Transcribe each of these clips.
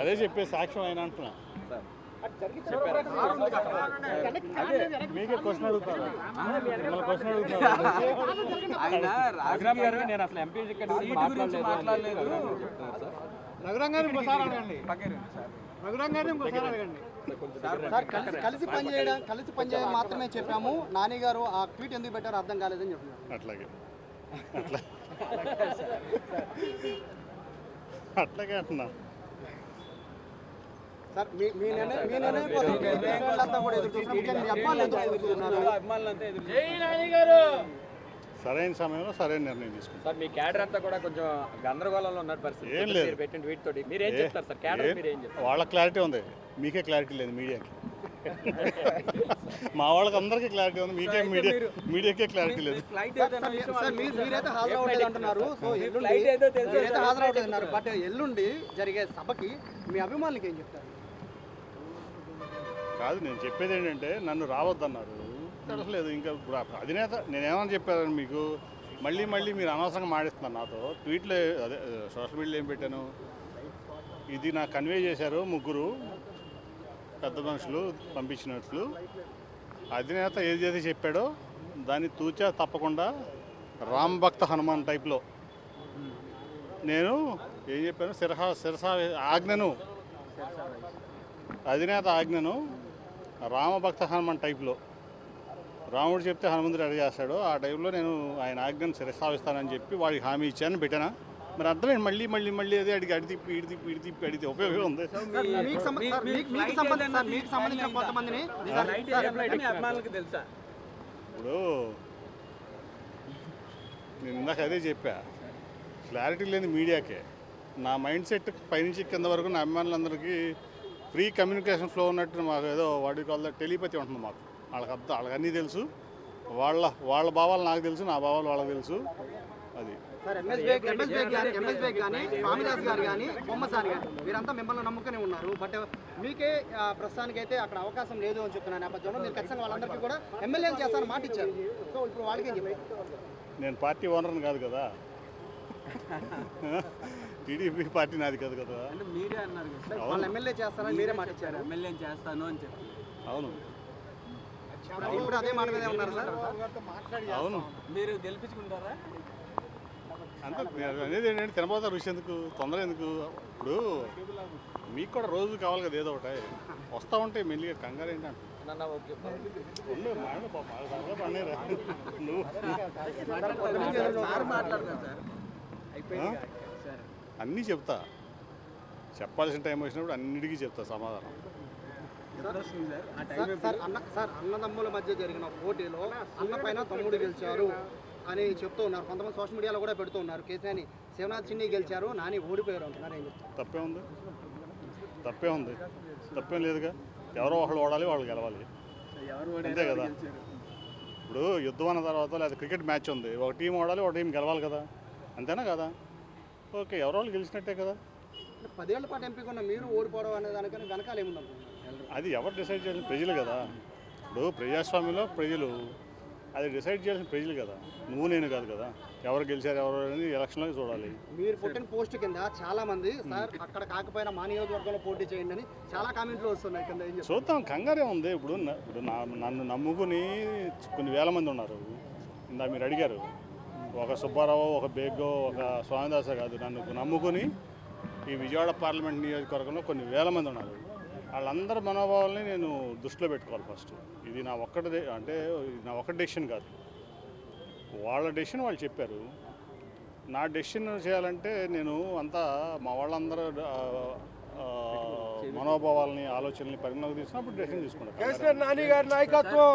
అదే చెప్పే సాక్ష్యం ఆయన అంటున్నా. మీకే క్వశ్చన్ అడుగుతాను మిమ్మల్ని క్వశ్చన్ అడుగుతాను ఆయన రాజరామ్ గారు నేను అసలు ఎంపీ టికెట్ గురించి మాట్లాడలేదు అని చెప్తున్నారు సార్. రఘురంగాన్ని ఇంకోసారి అడగండి. రఘురంగాన్ని ఇంకోసారి అడగండి. సార్ కలిసి పనిచేయడం కలిసి పనిచేయడం మాత్రమే చెప్పాము. నాని గారు ఆ ట్వీట్ ఎందుకు పెట్టారో అర్థం కాలేదని చెప్తున్నారు అట్లాగే. అట్లా అట్లాగే అంటున్నా. సరైన సమయంలో సరైన నిర్ణయం తీసుకుంటాం. సార్ మీ క్యాడర్ అంతా కూడా కొంచెం గందరగోళంలో ఉన్న పరిస్థితి. ఏం లేదు. మీరు పెట్టిన ట్వీట్ తోటి. మీరు ఏం చెప్తారు సార్? క్యాడర్ ఏ- మీరు ఏం చెప్తారు? వాళ్ళ క్లారిటీ ఉంది. మీకే క్లారిటీ లేదు మీడియాకి. మా వాళ్ళకి అందరికీ క్లారిటీ ఉంది. మీకే మీడియా మీడియాకే క్లారిటీ లేదు. సార్ మీరు మీరైతే హాజరు అవ్వలేదు అంటున్నారు. సో ఎల్లుండి ఫ్లైట్ ఏదో తెలుసు మీరైతే హాజరు అవ్వలేదు అన్నారు బట్ ఎల్లుండి జరిగే సభకి మీ అభిమానులకి ఏం చెప్తారు? కాదు నేను చెప్పేది ఏంటంటే నన్ను రావద్దన్నారు. తెలియలేదు ఇంకా అధినేత నేనేమని చెప్పాను మీకు? మళ్ళీ మళ్ళీ మీరు అనవసరంగా మాడిస్తున్నారు నాతో. ట్వీట్లో అదే సోషల్ మీడియాలో ఏం పెట్టాను? ఇది నాకు కన్వే చేశారు ముగ్గురు. పెద్ద మనుషులు పంపించినట్లు. అధినేత ఏదైతే చెప్పాడో దాన్ని తూచా తప్పకుండా రామ్ భక్త హనుమాన్ టైప్లో. నేను ఏం చెప్పాను? శిరహ శిరస ఆజ్ఞను. అధినేత ఆజ్ఞను రామభక్త హనుమాన్ టైప్లో. రాముడు చెప్తే హనుమంతుడు అడిగేస్తాడు ఆ టైంలో నేను ఆయన ఆజ్ఞను శిరసావిస్తానని చెప్పి వాడికి హామీ ఇచ్చాను పెట్టానా? మరి అర్థమైంది? మళ్ళీ మళ్ళీ మళ్ళీ అదే అడిగి అడి తిప్పి ఇడి తిప్పి ఇడి తిప్పి అడిగితే ఉపయోగం ఉంది. ఇప్పుడు నేను ఇందాక అదే చెప్పా. క్లారిటీ లేని మీడియాకే. నా మైండ్ సెట్ పైనుంచి కింద వరకు నా అభిమానులందరికీ ఫ్రీ కమ్యూనికేషన్ ఫ్లో ఉన్నట్టు మాకు ఏదో వాడి కాల్ టెలిపతి ఉంటుంది మాకు. వాళ్ళకి అర్థం వాళ్ళకి అన్నీ తెలుసు. వాళ్ళ వాళ్ళ భావాలు నాకు తెలుసు నా భావాలు వాళ్ళకి తెలుసు. అది. సార్ ఎంఎస్బీ ఎంఎస్బీ కానీ ఎంఎస్బీ కానీ స్వామిదాస్ గారు కానీ బొమ్మసాని గారు వీరంతా మిమ్మల్ని నమ్ముకుని ఉన్నారు. బట్ మీకే ప్రస్తుతానికైతే అక్కడ అవకాశం లేదు అని చెప్తున్న నేపథ్యంలో మీరు ఖచ్చితంగా వాళ్ళందరికీ కూడా ఎమ్మెల్యేలు చేస్తారని మాట ఇచ్చారు. సో ఇప్పుడు వాళ్ళకి ఏం చెప్పారు? నేను పార్టీ ఓనర్ని కాదు కదా. టీడీపీ పార్టీ నాది కాదు కదా. అంటే మీరే అన్నారు కదా. సార్ వాళ్ళు ఎమ్మెల్యే చేస్తారని మీరే మాట ఇచ్చారు. ఎమ్మెల్యే చేస్తాను అని చెప్పి అవును. ఇప్పుడు అదే మాట మీదే ఉన్నారు సార్. అవును మీరు గెలిపించుకుంటారా? అంతే నేను అనేది ఏంటంటే తినబోతా రుచి ఎందుకు తొందర ఎందుకు? ఇప్పుడు మీకు కూడా రోజు కావాలి కదా ఏదో ఒకటి. వస్తా ఉంటే మెల్లిగా కంగారు ఏంటంటే? అన్నీ చెప్తా. చెప్పాల్సిన టైం వచ్చినప్పుడు అన్నిటికీ చెప్తా సమాధానం. సార్ అన్న సార్ అన్నదమ్ముల మధ్య జరిగిన పోటీలో అన్న పైన తమ్ముడు గెలిచారు. అని చెప్తూ ఉన్నారు. కొంతమంది సోషల్ మీడియాలో కూడా పెడుతూ ఉన్నారు. కేసీఆర్ని శివనాథ్ చిన్ని గెలిచారు నాని ఓడిపోయారు అంటున్నారు. ఏం చెప్తారు? తప్పే ఉంది. తప్పే ఉంది. తప్పేం లేదుగా. ఎవరో ఒకళ్ళు ఓడాలి వాళ్ళు గెలవాలి. ఎవరు అంతే కదా. ఇప్పుడు యుద్ధం అన్న తర్వాత లేదా క్రికెట్ మ్యాచ్ ఉంది. ఒక టీం ఓడాలి ఒక టీం గెలవాలి కదా. అంతేనా కదా? ఓకే ఎవరో వాళ్ళు గెలిచినట్టే కదా. పదేళ్ళ పాటు ఎంపిక ఉన్న మీరు ఓడిపోవడం అనే దానికన్నా వెనకాల ఏముందనుకుంటున్నారు అది ఎవరు డిసైడ్ చేయాలి? ప్రజలు కదా. ఇప్పుడు ప్రజాస్వామ్యంలో ప్రజలు అది డిసైడ్ చేయాల్సిన ప్రజలు కదా. నువ్వు నేను కాదు కదా. ఎవరు గెలిచారు ఎవరు అనేది ఎలక్షన్లో చూడాలి. మీరు పుట్టిన పోస్ట్ కింద చాలా మంది సార్ అక్కడ కాకపోయినా మా నియోజకవర్గంలో పోటీ చేయండి అని చాలా కామెంట్లు వస్తున్నాయి కింద చూద్దాం. కంగారే ఉంది. ఇప్పుడు ఇప్పుడు నన్ను నమ్ముకుని కొన్ని వేల మంది ఉన్నారు. ఇందా మీరు అడిగారు. ఒక సుబ్బారావు ఒక బేగ్గో ఒక స్వామిదాస కాదు. నన్ను నమ్ముకుని ఈ విజయవాడ పార్లమెంట్ నియోజకవర్గంలో కొన్ని వేల మంది ఉన్నారు. వాళ్ళందరి మనోభావాల్ని నేను దృష్టిలో పెట్టుకోవాలి ఫస్ట్. ఇది నా ఒక్కటి అంటే ఇది నా ఒక్కటి డెసిషన్ కాదు. వాళ్ళ డెసిషన్ వాళ్ళు చెప్పారు. నా డెసిషన్ చేయాలంటే నేను అంతా మా వాళ్ళందరూ మనోభావాల్ని ఆలోచనల్ని పరిగణలోకి తీసుకున్నప్పుడు డెసిషన్ తీసుకుంటాను కేసీఆర్ నాని గారి నాయకత్వం.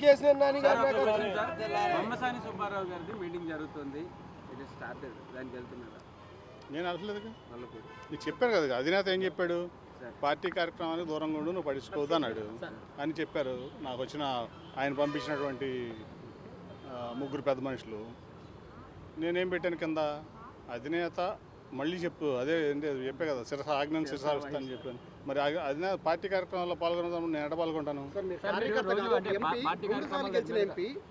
కేసీఆర్ నాని గారి నాయకత్వం. బొమ్మసాని సుబ్బారావు గారిది మీటింగ్ జరుగుతుంది. ఇది స్టార్ట్ దానికి వెళ్తున్నారా? నేను వాళ్ళకు నీకు చెప్పాను కదా అధినేత ఏం చెప్పాడు? పార్టీ కార్యక్రమానికి దూరంగా ఉండు నువ్వు పడుచుకోవద్దు అన్నాడు. అని చెప్పారు. నాకు వచ్చిన ఆయన పంపించినటువంటి ముగ్గురు పెద్ద మనుషులు. నేనేం పెట్టాను కింద? అధినేత మళ్ళీ చెప్పు. అదే ఏంటి అది చెప్పే కదా. శిరస ఆజ్ఞను శిరసావిస్తానని చెప్పాను. మరి ఆ- అధినేత పార్టీ కార్యక్రమాల్లో పాల్గొనడం నేను ఎడ పాల్గొంటాను? కార్యక్రమాలు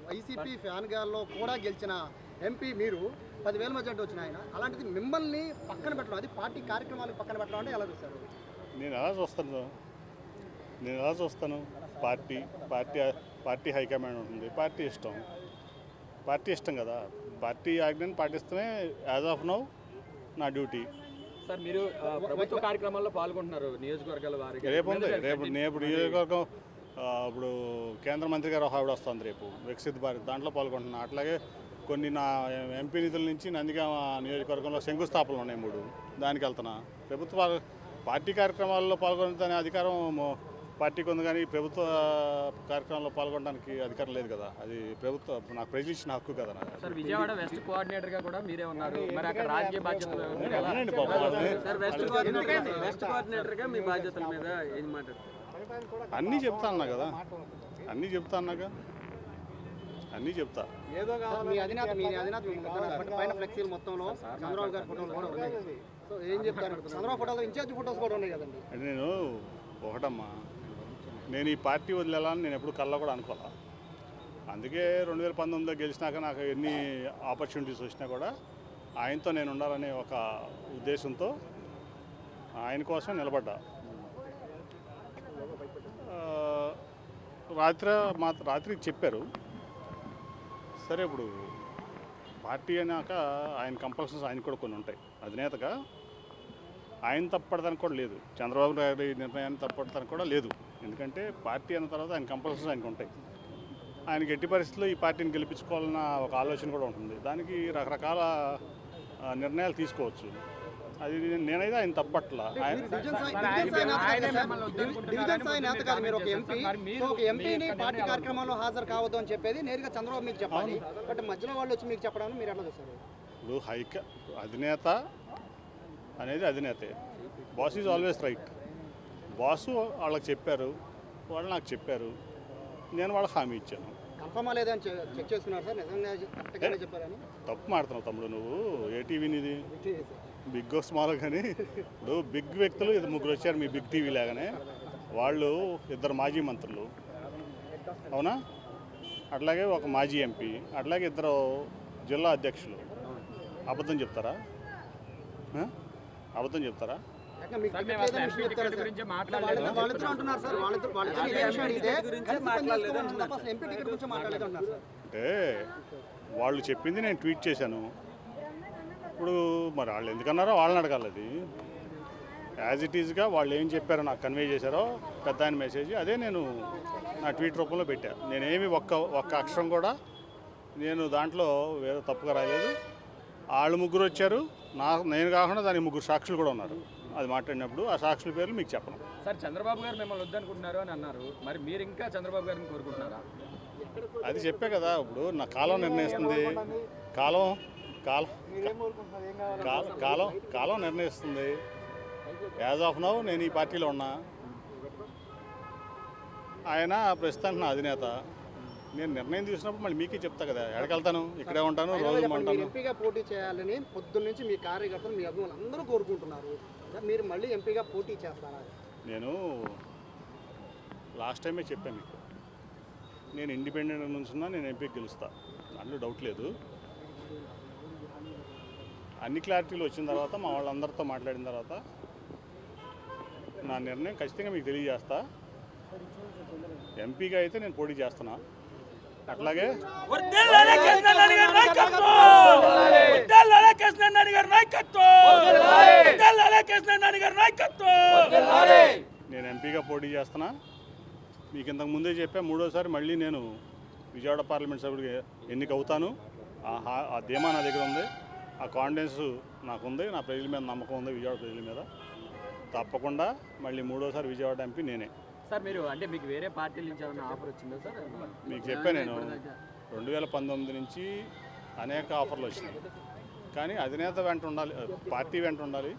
వైసీపీ ఫ్యాన్ గాల్లో కూడా గెలిచిన ఎంపీ మీరు పదివేల మెజార్టీ వచ్చిన ఆయన అలాంటిది మిమ్మల్ని పక్కన పెట్టడం అది పార్టీ కార్యక్రమాలు పక్కన పెట్టడం అంటే ఎలా చూస్తారు? నేను ఎలా చూస్తాను? నేను ఎలా చూస్తాను? పార్టీ పార్టీ పార్టీ హైకమాండ్ ఉంటుంది. పార్టీ ఇష్టం. పార్టీ ఇష్టం కదా. పార్టీ ఆజ్ఞని పాటిస్తమే యాజ్ ఆఫ్ నౌ నా డ్యూటీ. సార్ మీరు ప్రభుత్వ కార్యక్రమాల్లో పాల్గొంటున్నారు నియోజకవర్గాల వారికి. రేపు ఉంది. రేపు రేపు నియోజకవర్గం ఇప్పుడు కేంద్ర మంత్రి గారు ఒక ఆవిడ వస్తుంది రేపు. వికసిత్ భారత్ దాంట్లో పాల్గొంటున్నా. అట్లాగే కొన్ని నా ఎంపీ నిధుల నుంచి నందిగామ నియోజకవర్గంలో శంకుస్థాపనలు ఉన్నాయి మూడు. దానికి వెళ్తున్నా. ప్రభుత్వ పార్టీ కార్యక్రమాల్లో పాల్గొనే అధికారం పార్టీకి ఉంది కానీ ప్రభుత్వ కార్యక్రమాల్లో పాల్గొనడానికి అధికారం లేదు కదా. అది ప్రభుత్వ నాకు ప్రజలు ఇచ్చిన హక్కు కదా నాకు విజయవాడ వెస్ట్ కోఆర్డినేటర్గా కూడా మీరే ఉన్నారు. మరి అక్కడ రాజకీయ బాధ్యతలు వెస్ట్ మీ బాధ్యతల మీద ఏం కదా. అన్నీ చెప్తా అన్నాగా. అన్నీ చెప్తా. సార్, మీ అధినేత మీ అధినేత మీ మొత్తం పైన ఫ్లెక్సీలు మొత్తంలో చంద్రబాబు గారి ఫోటోలు కూడా ఉన్నాయి. సో ఏం చెప్తారు? చంద్రబాబు ఫోటోలు ఇన్ఛార్జ్ ఫోటోస్ కూడా ఉన్నాయి కదండి. అంటే నేను ఒకటమ్మా. నేను ఈ పార్టీ వదిలేయాలని నేను ఎప్పుడు కళ్ళ కూడా అనుకోవాలా అందుకే రెండు వేల పంతొమ్మిదిలో గెలిచినాక నాకు ఎన్ని ఆపర్చునిటీస్ వచ్చినా కూడా ఆయనతో నేను ఉండాలనే ఒక ఉద్దేశంతో ఆయన కోసం నిలబడ్డా. ఆ, రాత్రి మా రాత్రి చెప్పారు. సరే ఇప్పుడు పార్టీ అయినాక ఆయన కంపల్సరీస్ ఆయన కూడా కొన్ని ఉంటాయి. అధినేతగా ఆయన తప్పడదానికి కూడా లేదు. చంద్రబాబు నాయుడు నిర్ణయాన్ని తప్పడదానికి కూడా లేదు. ఎందుకంటే పార్టీ అన్న తర్వాత ఆయన కంపల్షన్స్ ఆయనకు ఉంటాయి. ఆయనకి ఎట్టి పరిస్థితుల్లో ఈ పార్టీని గెలిపించుకోవాలన్న ఒక ఆలోచన కూడా ఉంటుంది. దానికి రకరకాల నిర్ణయాలు తీసుకోవచ్చు. అది నేను- నేనైతే ఆయన తప్పట్ల. పార్టీ కార్యక్రమంలో హాజరు కావద్దు అని చెప్పేది నేరుగా చంద్రబాబు మీకు చెప్పాలి. బట్ మధ్యలో వాళ్ళు వచ్చి మీకు చెప్పడానికి మీరు ఎట్లా చూస్తారు? ఇప్పుడు హైక అధినేత అనేది అధినేతే. Boss is always right. Boss వాళ్ళకి చెప్పారు. వాళ్ళు నాకు చెప్పారు. నేను వాళ్ళకి హామీ ఇచ్చాను. Check sir. నిజంగా తప్పు మాడుతున్నావు తమ్ముడు నువ్వు. ఏ టీవీనిది బిగ్ స్మాల్ కానీ ఇప్పుడు బిగ్ వ్యక్తులు ఇది ముగ్గురు వచ్చారు మీ బిగ్ టీవీ లాగానే. వాళ్ళు ఇద్దరు మాజీ మంత్రులు. అవునా? అట్లాగే ఒక మాజీ ఎంపీ అట్లాగే ఇద్దరు జిల్లా అధ్యక్షులు. అబద్ధం చెప్తారా? అబద్ధం చెప్తారా? అంటే వాళ్ళు చెప్పింది నేను ట్వీట్ చేశాను. ఇప్పుడు మరి వాళ్ళు ఎందుకన్నారో వాళ్ళని అడగాలి అది. యాజ్ ఇట్ ఈజ్గా వాళ్ళు ఏం చెప్పారో నాకు కన్వే చేశారో పెద్ద ఆయన మెసేజ్ అదే నేను నా ట్వీట్ రూపంలో పెట్టా. నేనేమి ఒక్క ఒక్క అక్షరం కూడా నేను దాంట్లో వేరే తప్పుగా రాలేదు వాళ్ళు ముగ్గురు వచ్చారు. నా నేను కాకుండా దానికి ముగ్గురు సాక్షులు కూడా ఉన్నారు. అది మాట్లాడినప్పుడు ఆ సాక్షుల పేర్లు మీకు చెప్పను. సార్ చంద్రబాబు గారు మిమ్మల్ని వద్దనుకుంటున్నారు అని అన్నారు. మరి మీరు ఇంకా చంద్రబాబు గారిని కోరుకుంటున్నారా? అది చెప్పే కదా ఇప్పుడు నా కాలం నిర్ణయిస్తుంది. కాలం కాలం కాలం కాలం కాలం నిర్ణయిస్తుంది. యాజ్ ఆఫ్ నౌ నేను ఈ పార్టీలో ఉన్నా. ఆయన ప్రస్తుతానికి నా అధినేత. నేను నిర్ణయం తీసుకున్నప్పుడు మళ్ళీ మీకే చెప్తా కదా ఎక్కడికెళ్తాను? ఇక్కడే ఉంటాను రోజు ఉంటాను. ఎంపీగా పోటీ చేయాలని పొద్దున్న నుంచి మీ కార్యకర్తలు మీ అభిమానులు అందరూ కోరుకుంటున్నారు. మీరు మళ్ళీ ఎంపీగా పోటీ చేస్తారా? నేను లాస్ట్ టైమే చెప్పాను మీకు. నేను ఇండిపెండెంట్ నుంచున్నా నేను ఎంపీకి గెలుస్తా. దాంట్లో డౌట్ లేదు. అన్ని క్లారిటీలు వచ్చిన తర్వాత మా వాళ్ళందరితో మాట్లాడిన తర్వాత నా నిర్ణయం ఖచ్చితంగా మీకు తెలియజేస్తా. ఎంపీగా అయితే నేను పోటీ చేస్తున్నా. అట్లాగే నేను ఎంపీగా పోటీ చేస్తున్నా. మీకు ఇంతకు ముందే చెప్పా మూడోసారి మళ్ళీ నేను విజయవాడ పార్లమెంట్ సభ్యుడికి ఎన్నిక అవుతాను ఆ హా- ఆ ధీమా నా దగ్గర ఉంది. ఆ కాన్ఫిడెన్స్ నాకు ఉంది నా ప్రజల మీద నమ్మకం ఉంది విజయవాడ ప్రజల మీద. తప్పకుండా మళ్ళీ మూడోసారి విజయవాడ ఎంపీ నేనే. సార్ మీరు అంటే మీకు వేరే పార్టీల నుంచి ఏమైనా ఆఫర్ వచ్చిందా సార్? మీకు చెప్పా నేను. రెండు వేల పంతొమ్మిది నుంచి అనేక ఆఫర్లు వచ్చినాయి. కానీ అధినేత వెంట ఉండాలి పార్టీ వెంట ఉండాలి.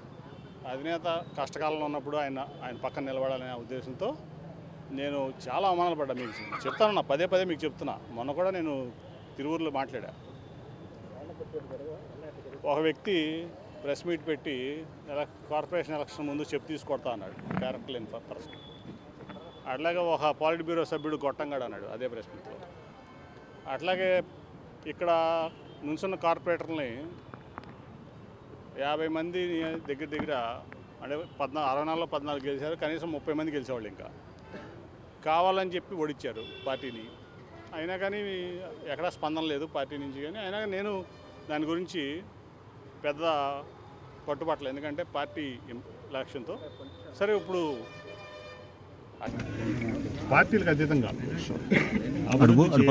అధినేత కష్టకాలంలో ఉన్నప్పుడు ఆయన ఆయన పక్కన నిలబడాలనే ఉద్దేశంతో నేను చాలా అవమానాలు పడ్డా మీకు. చెప్తాను పదే పదే మీకు చెప్తున్నా. మొన్న కూడా నేను తిరువురులో మాట్లాడా. ఒక వ్యక్తి ప్రెస్ మీట్ పెట్టి ఎలా కార్పొరేషన్ ఎలక్షన్ ముందు చెప్పు తీసుకొడతా అన్నాడు క్యారెక్టర్ లేని పర్సన్. అట్లాగే ఒక పాలిట్ బ్యూరో సభ్యుడు గొట్టంగాడు అన్నాడు అదే ప్రెస్ మీట్లో. అట్లాగే ఇక్కడ నుంచున్న కార్పొరేటర్ని యాభై మంది దగ్గర దగ్గర అంటే పద్నాలుగు అరవై నాలుగులో పద్నాలుగు గెలిచారు కనీసం ముప్పై మంది గెలిచేవాళ్ళు ఇంకా. కావాలని చెప్పి ఓడిచ్చారు పార్టీని. అయినా కానీ ఎక్కడా స్పందన లేదు పార్టీ నుంచి కానీ. అయినా కానీ నేను దాని గురించి పెద్ద పట్టుబట్టలేదు ఎందుకంటే పార్టీ లక్ష్యంతో సరే ఇప్పుడు పార్టీలకు అతీతంగా అభివృద్ధి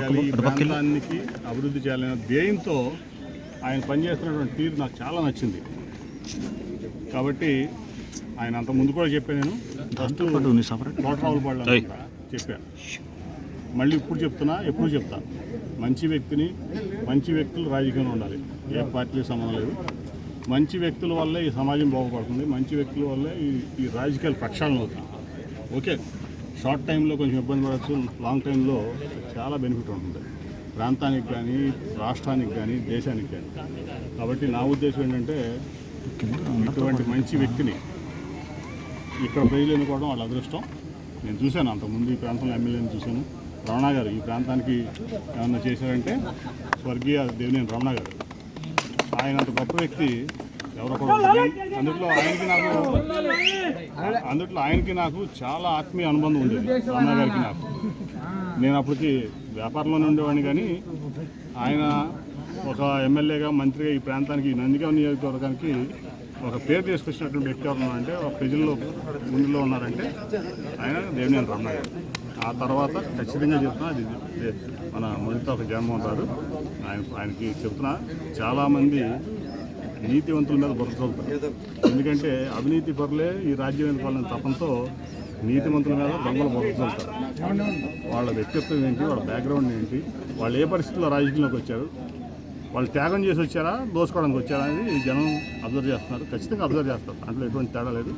అభివృద్ధి చేయాలనే ధ్యేయంతో ఆయన పనిచేస్తున్నటువంటి తీరు నాకు చాలా నచ్చింది. కాబట్టి ఆయన అంత ముందు కూడా చెప్పాను నేను. ఫస్ట్ కోటరావుల పళ్ళు చెప్పాను. మళ్ళీ ఇప్పుడు చెప్తున్నా ఎప్పుడు చెప్తా. మంచి వ్యక్తిని మంచి వ్యక్తులు రాజకీయంలో ఉండాలి. ఏ పార్టీకి సంబంధం లేదు. మంచి వ్యక్తుల వల్లే ఈ సమాజం బాగుపడుతుంది మంచి వ్యక్తుల వల్లే ఈ ఈ రాజకీయాలు ప్రక్షాళన అవుతుంది ఓకే షార్ట్ టైంలో కొంచెం ఇబ్బంది పడవచ్చు లాంగ్ టైంలో చాలా బెనిఫిట్ ఉంటుంది. ప్రాంతానికి కానీ రాష్ట్రానికి కానీ దేశానికి కానీ. కాబట్టి నా ఉద్దేశం ఏంటంటే ఇటువంటి మంచి వ్యక్తిని ఇక్కడ ప్రజలు ఎన్నుకోవడం వాళ్ళ అదృష్టం. నేను చూశాను అంతకుముందు ఈ ప్రాంతంలో ఎమ్మెల్యేని చూశాను. రమణ గారు ఈ ప్రాంతానికి ఏమన్నా చేశారంటే స్వర్గీయ దేవినేని రమణ గారు. ఆయన అంత గొప్ప వ్యక్తి ఎవరో అందుట్లో ఆయనకి నాకు అందుట్లో ఆయనకి నాకు చాలా ఆత్మీయ అనుబంధం ఉండేది. రమణ గారికి నాకు. నేను అప్పటికి వ్యాపారంలోనే ఉండేవాడిని కానీ ఆయన ఒక ఎమ్మెల్యేగా మంత్రిగా ఈ ప్రాంతానికి ఈ నందిగాం నియోజకవర్గానికి ఒక పేరు తీసుకొచ్చినటువంటి వ్యక్తి ఎవరు ఉన్నారంటే ఒక ప్రజల్లో ముందులో ఉన్నారంటే ఆయన దేవినేని రమణ గారు. ఆ తర్వాత ఖచ్చితంగా చెప్తున్నా అది మన మొదటితో ఒక జగన్మోహన్ ఉంటారు ఆయన ఆయనకి చెప్తున్నా చాలామంది నీతివంతుల మీద బుర్ర ఎందుకంటే అవినీతి పరులే ఈ రాజ్యం ఎన్నుకోవాలని తపంతో నీతిమంతుల మీద దొంగలు బుర్ర వాళ్ళ వ్యక్తిత్వం ఏంటి వాళ్ళ బ్యాక్గ్రౌండ్ ఏంటి వాళ్ళు ఏ పరిస్థితుల్లో రాజకీయంలోకి వచ్చారు వాళ్ళు త్యాగం చేసి వచ్చారా దోసుకోవడానికి వచ్చారా అనేది ఈ జనం అబ్జర్వ్ చేస్తున్నారు. ఖచ్చితంగా అబ్జర్వ్ చేస్తారు. అందులో ఎటువంటి తేడా లేదు.